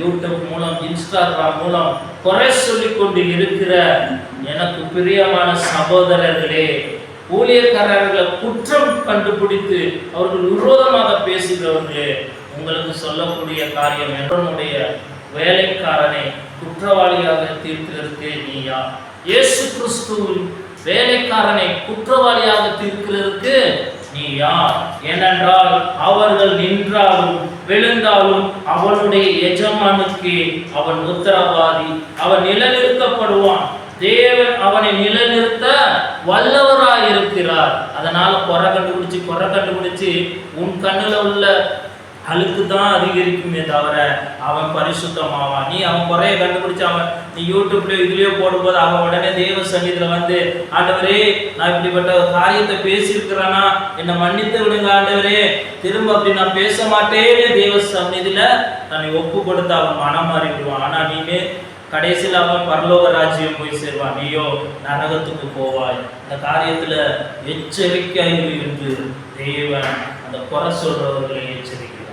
YouTube மூலம் Instagram மூலம் குறை சொல்லிக் கொண்டு இருக்கிற எனக்கு பிரியமான சகோதரர்களே ஊழியக்காரர்களை குற்றம் கண்டுபிடித்து அவர்கள் விரோதமாக பேசுகிறவர்களே உங்களுக்கு சொல்லக்கூடிய காரியம் என்னுடைய வேலைக்காரனை குற்றவாளியாக தீர்க்கிறதுக்கு நீயா? இயேசு கிறிஸ்துவின் வேலைக்காரனை குற்றவாளியாக தீர்க்கிறதுக்கு நீ யார்? ஏனென்றால் அவர்கள் நின்றாலும் விழுந்தாலும் அவனுடைய எஜமானுக்கு அவன் உத்தரவாதி. அவன் நிலநிறுத்தப்படுவான். தேவன் அவனை நிலநிறுத்த வல்லவராய் இருக்கிறார் அதனால குறை கண்டுபிடிச்சு குறை கண்டுபிடிச்சு உன் கண்ணுல உள்ள அழுக்கு தான் அதிகரிக்குமே தவிர அவன் பரிசுத்தமாவான் நீ அவன் குறைய கண்டுபிடிச்சு அவன் நீ யூடியூப்லயோ இதுலயோ போடும்போது அவன் உடனே தேவ சன்னிதியில வந்து ஆண்டவரே நான் இப்படிப்பட்ட ஒரு காரியத்தை பேசியிருக்கிறானா என்னை மன்னித்து விடுங்க ஆண்டவரே. திரும்ப அப்படி நான் பேச மாட்டேன்னு தேவ சந்நிதியில தன்னை ஒப்பு கொடுத்து அவன் மனம் மாறி விடுவான். ஆனா நீனே கடைசியில் அவன் பரலோக ராஜ்யம் போய் சேருவான். நீயோ நரகத்துக்கு போவாய். இந்த காரியத்துல எச்சரிக்கை என்று தேவன் அந்த குறை சொல்றவர்களை எச்சரிக்கிறார்.